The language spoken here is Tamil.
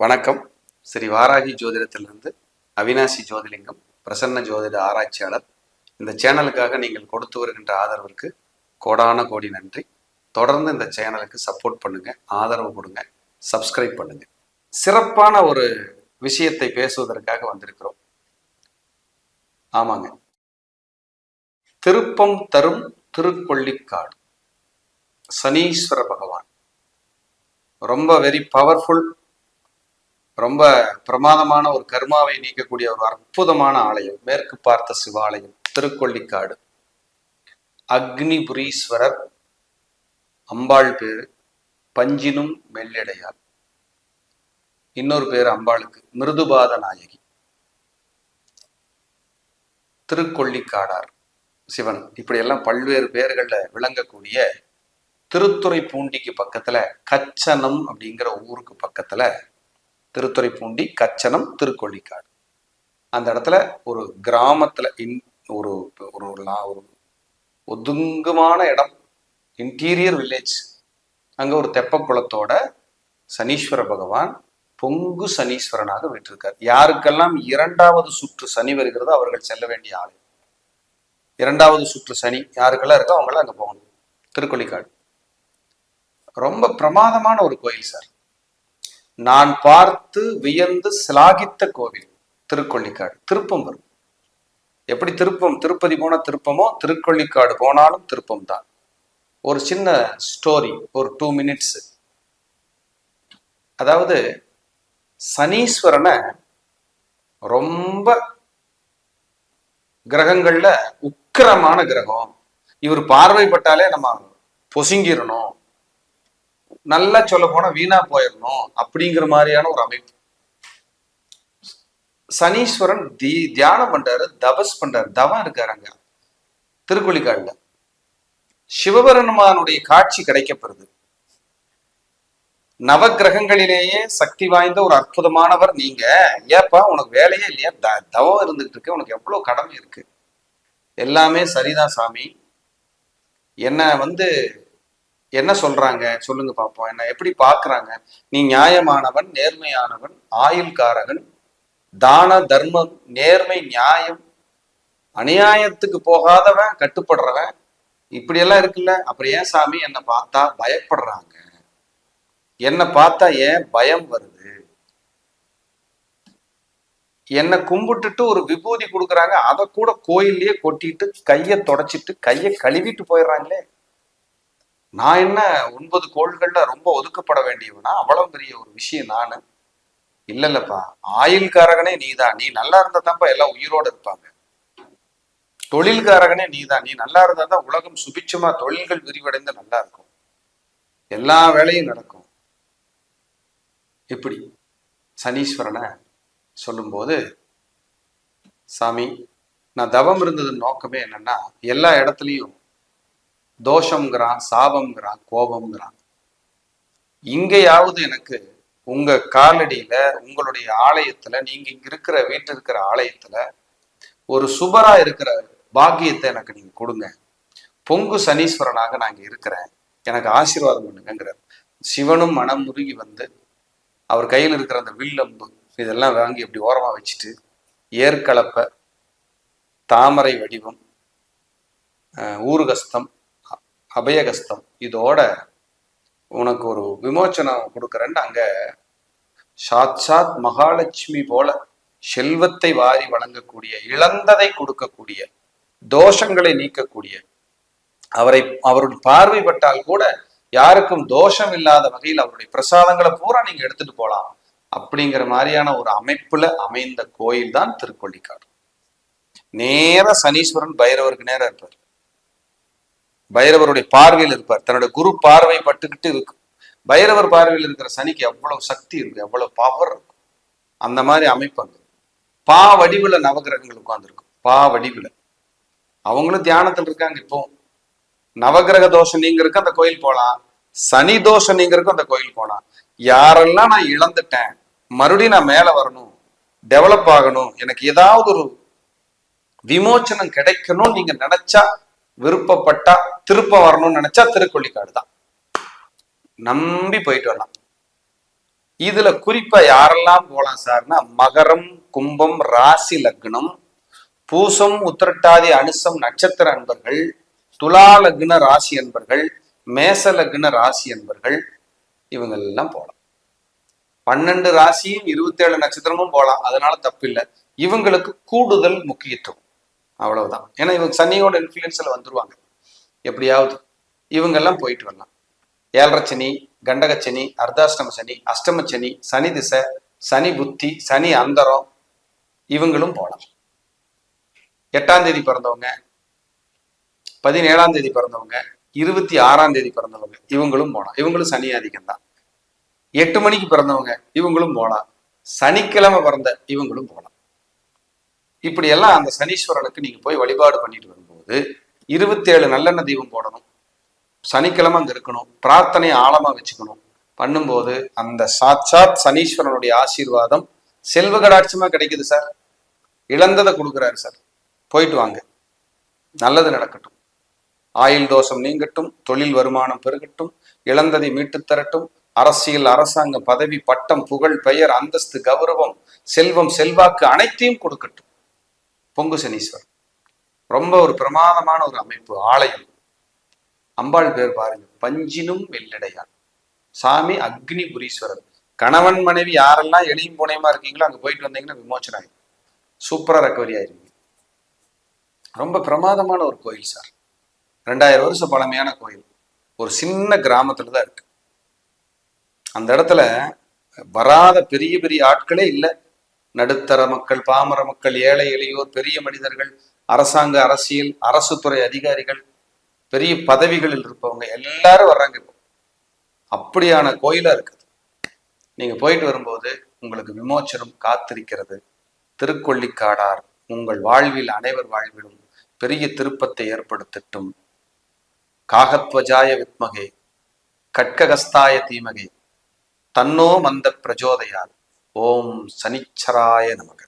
வணக்கம். ஸ்ரீ வாராகி ஜோதிடத்திலிருந்து அவினாசி ஜோதிலிங்கம் பிரசன்ன ஜோதிட ஆராய்ச்சியாளர். இந்த சேனலுக்காக நீங்கள் கொடுத்து வருகின்ற ஆதரவிற்கு கோடான கோடி நன்றி. தொடர்ந்து இந்த சேனலுக்கு சப்போர்ட் பண்ணுங்க ஆதரவு கொடுங்க சப்ஸ்கிரைப் பண்ணுங்க. சிறப்பான ஒரு விஷயத்தை பேசுவதற்காக வந்திருக்கிறோம். ஆமாங்க. திருப்பம் தரும் திருக்கொள்ளிக்காடு. சனீஸ்வர பகவான். ரொம்ப வெரி பவர்ஃபுல் ரொம்ப பிரமாதமான ஒரு கர்மாவை நீக்கக்கூடிய ஒரு அற்புதமான ஆலயம் மேற்கு பார்த்த சிவாலயம் திருக்கொள்ளிக்காடு அக்னிபுரீஸ்வரர் அம்பாள் பேரு பஞ்சினும் மெல்லடையாள். இன்னொரு பேர் அம்பாளுக்கு மிருதுபாத நாயகி. திருக்கொள்ளிக்காடார் சிவன். இப்படியெல்லாம் பல்வேறு பேர்கள்ல விளங்கக்கூடிய திருத்துறை பூண்டிக்கு பக்கத்துல கச்சனம் அப்படிங்கிற ஊருக்கு பக்கத்துல திருத்துறைப்பூண்டி கச்சனம் திருக்கொள்ளிக்காடு. அந்த இடத்துல ஒரு கிராமத்தில் இன் ஒரு ஒரு லா- ஒரு ஒதுங்குமான இடம் இன்டீரியர் வில்லேஜ் அங்கே ஒரு தெப்ப குளத்தோட சனீஸ்வர பகவான் பொங்கு சனீஸ்வரனாக விட்டிருக்கார். யாருக்கெல்லாம் இரண்டாவது சுற்று சனி வருகிறதோ அவர்கள் செல்ல வேண்டிய ஆலயம் இரண்டாவது சுற்று சனி யாருக்கெல்லாம் இருக்கோ அவங்களாம் அங்கே போகணும். திருக்கொள்ளிக்காடு. ரொம்ப பிரமாதமான ஒரு கோயில் சார். நான் பார்த்து வியந்து சிலாகித்த கோவில் திருக்கொள்ளிக்காடு. திருப்பம் வரும். எப்படி திருப்பம்? திருப்பதி போன திருப்பமோ திருக்கொள்ளிக்காடு போனாலும் திருப்பம் தான். ஒரு சின்ன ஸ்டோரி ஒரு டூ மினிட்ஸ் அதாவது சனீஸ்வரனை ரொம்ப கிரகங்கள்ல உக்கிரமான கிரகம். இவர் பார்வைப்பட்டாலே நம்ம பொசுங்கிடணும். நல்லா சொல்ல போனா வீணா போயிடணும் அப்படிங்கிற மாதிரியான ஒரு அமைப்பு. சனீஸ்வரன் தி தியானம் பண்றாரு தபஸ் பண்றாரு தவம் இருக்காரு அங்க திருக்கொள்ளிக்காடுல சிவபெருமானுடைய காட்சி கிடைக்கப்படுது. நவக்கிரகங்களிலேயே சக்தி வாய்ந்த ஒரு அற்புதமானவர் நீங்க. ஏப்பா உனக்கு வேலையே இல்லையா? த- தவம் இருந்துகிட்டு இருக்கு உனக்கு எவ்வளவு கடமை இருக்கு? எல்லாமே சரிதான் சாமி. என்ன வந்து என்ன சொல்றாங்க? சொல்லுங்க பாப்போம். என்ன எப்படி பாக்குறாங்க? நீ நியாயமானவன் நேர்மையானவன் ஆயுள்காரகன் தான தர்மம் நேர்மை நியாயம் அநியாயத்துக்கு போகாதவன் கட்டுப்படுறவன். இப்படி எல்லாம் இருக்குல்ல? அப்புறம் ஏன் சாமி என்னை பார்த்தா பயப்படுறாங்க? என்னை பார்த்தா ஏன் பயம் வருது? என்னை கும்பிட்டுட்டு ஒரு விபூதி கொடுக்குறாங்க அதை கூட கோயில்லயே கொட்டிட்டு கையை தொடச்சிட்டு கையை கழுவிட்டு போயிடுறாங்களே. நான் என்ன ஒன்பது கோள்கள்ல ரொம்ப ஒதுக்கப்பட வேண்டியவனா? அவ்வளவு பெரிய ஒரு விஷயம் நானு. இல்ல இல்லப்பா. ஆயுள்காரகனே நீதான். நீ நல்லா இருந்தா தான்ப்பா எல்லாம் உயிரோட இருப்பாங்க. தொழில்காரகனே நீதான். நீ நல்லா இருந்தா தான் உலகம் சுபிட்சமா தொழில்கள் விரிவடைந்து நல்லா இருக்கும். எல்லா வேலையும் நடக்கும். எப்படி? சனீஸ்வரனை சொல்லும்போது சாமி நான் தவம் இருந்தது நோக்கமே என்னன்னா எல்லா இடத்துலையும் தோஷங்கிறான் சாபம்ங்கிறான் கோபம்ங்கிறான். இங்கேயாவது எனக்கு உங்க காலடியில உங்களுடைய ஆலயத்துல நீங்க இங்க இருக்கிற வீட்டு இருக்கிற ஆலயத்துல ஒரு சுபரா இருக்கிற பாக்கியத்தை எனக்கு நீங்க கொடுங்க. பொங்கு சனீஸ்வரனாக நான் இருக்கிறேன். எனக்கு ஆசீர்வாதம் பண்ணுங்கிறார் சிவனும் மனம் முருகி வந்து அவர் கையில் இருக்கிற அந்த வில்லம்பு இதெல்லாம் வாங்கி இப்படி ஓரமா வச்சுட்டு ஏற்கலப்ப தாமரை வடிவம் ஊர்கஸ்தம் ஊருகஸ்தம் அபயகஸ்தம். இதோட உனக்கு ஒரு விமோச்சனம் கொடுக்குறேன்னு அங்க சாட்சாத் மகாலட்சுமி போல செல்வத்தை வாரி வழங்கக்கூடிய இழந்ததை கொடுக்கக்கூடிய தோஷங்களை நீக்கக்கூடிய அவரை அவருடைய பார்வைப்பட்டால் கூட யாருக்கும் தோஷம் இல்லாத வகையில் அவருடைய பிரசாதங்களை பூரா நீங்க எடுத்துட்டு போலாம். அப்படிங்கிற மாதிரியான ஒரு அமைப்புல அமைந்த கோயில் தான் திருக்கொள்ளிக்காடு. நேர சனீஸ்வரன் பைரவருக்கு நேரம் இருப்பார். பைரவருடைய பார்வையில் இருப்பார். தன்னுடைய குரு பார்வை பட்டுக்கிட்டு இருக்கு. பைரவர் பார்வையில் இருக்கிற சனிக்கு எவ்வளவு சக்தி இருக்கு எவ்வளவு பவர் இருக்கும் அந்த மாதிரி அமைப்பாங்க பா வடிவுல நவகிரகங்கள் உட்கார்ந்துருக்கும் பா வடிவுல. அவங்களும் தியானத்தில் இருக்காங்க இப்போ. நவகிரக தோஷம் நீங்கிறதுக்கு அந்த கோயில் போலாம். சனி தோஷம் நீங்கிறதுக்கும் அந்த கோயில் போலாம். யாரெல்லாம் நான் இழந்துட்டேன் மறுபடியும் நான் மேல வரணும் டெவலப் ஆகணும் எனக்கு ஏதாவது ஒரு விமோச்சனம் கிடைக்கணும்னு நீங்க நினைச்சா விருப்பப்பட்டா திருப்ப வரணும்னு நினைச்சா திருக்கொள்ளிக்காடு தான். நம்பி போயிட்டு வரலாம். இதுல குறிப்பா யாரெல்லாம் போலாம் சார்னா மகரம் கும்பம் ராசி லக்னம் பூசம் உத்திரட்டாதி அனுசம் நட்சத்திர அன்பர்கள் துலா லக்ன ராசி அன்பர்கள் மேச லக்ன ராசி அன்பர்கள் இவங்க எல்லாம் போலாம். பன்னெண்டு ராசியும் இருபத்தேழு நட்சத்திரமும் போலாம். அதனால தப்பில்லை. இவங்களுக்கு கூடுதல் முக்கியத்துவம். அவ்வளவுதான். ஏன்னா இவங்க சனியோட இன்ஃப்ளூயன்ஸில் வந்துருவாங்க. எப்படியாவது இவங்கெல்லாம் போயிட்டு வரலாம். ஏழரை சனி கண்டக சனி அர்த்தாஷ்டம சனி அஷ்டம சனி சனி திசை சனி புத்தி சனி அந்தரம் இவங்களும் போகலாம். எட்டாம் தேதி பிறந்தவங்க பதினேழாம் தேதி பிறந்தவங்க இருபத்தி ஆறாம் தேதி பிறந்தவங்க இவங்களும் போகலாம். இவங்களும் சனி ஆதிக்கம் தான். எட்டு மணிக்கு பிறந்தவங்க இவங்களும் போகலாம். சனிக்கிழமை பிறந்த இவங்களும் போகலாம். இப்படி எல்லாம் அந்த சனீஸ்வரனுக்கு நீங்க போய் வழிபாடு பண்ணிட்டு வரும்போது இருபத்தேழு நல்லெண்ணெய் தீபம் போடணும். சனிக்கிழமை அங்க இருக்கணும். பிரார்த்தனை ஆழமா வச்சுக்கணும். பண்ணும்போது அந்த சாட்சாத் சனீஸ்வரனுடைய ஆசீர்வாதம் செல்வ கடாட்சமா கிடைக்குது சார். இழந்ததை கொடுக்குறாரு சார். போயிட்டு வாங்க. நல்லது நடக்கட்டும். ஆயுள் தோஷம் நீங்கட்டும் தொழில் வருமானம் பெருகட்டும் இழந்ததை மீட்டுத் தரட்டும் அரசியல் அரசாங்க பதவி பட்டம் புகழ் பெயர் அந்தஸ்து கௌரவம் செல்வம் செல்வாக்கு அனைத்தையும் கொடுக்கட்டும். பொங்கு சனீஸ்வர் ரொம்ப ஒரு பிரமாதமான ஒரு அமைப்பு ஆலயம். அம்பாள் பேர் பாருங்க பஞ்சினும் வெள்ளடையார் சாமி அக்னிபுரீஸ்வரர் கணவன் மனைவி யாரெல்லாம் எளியும் புனையமா இருக்கீங்களோ அங்க போயிட்டு வந்தீங்கன்னா விமோச்சனம் ஆயிடும் சூப்பரா ரெக்கவரி ஆயிருங்க ரொம்ப பிரமாதமான ஒரு கோயில் சார் ரெண்டாயிரம் வருஷம் பழமையான கோயில். ஒரு சின்ன கிராமத்துல தான் இருக்கு. அந்த இடத்துல வராத பெரிய பெரிய ஆட்களே இல்லை. நடுத்தர மக்கள் பாமர மக்கள் ஏழை எளியோர் பெரிய மனிதர்கள் அரசாங்க அரசியல் அரசு துறை அதிகாரிகள் பெரிய பதவிகளில் இருப்பவங்க எல்லாரும் வர்றாங்க இப்போ. அப்படியான கோயிலா இருக்குது. நீங்க போயிட்டு வரும்போது உங்களுக்கு விமோச்சனம் காத்திருக்கிறது. திருக்கொள்ளிக்காடார் உங்கள் வாழ்வில் அனைவர் வாழ்விலும் பெரிய திருப்பத்தை ஏற்படுத்தட்டும். காகத்வஜாய வித்மகே கட்ககஸ்தாய தீமகே தன்னோ மந்த பிரஜோதையார் ஓம் சனிச்சராய நமக்கு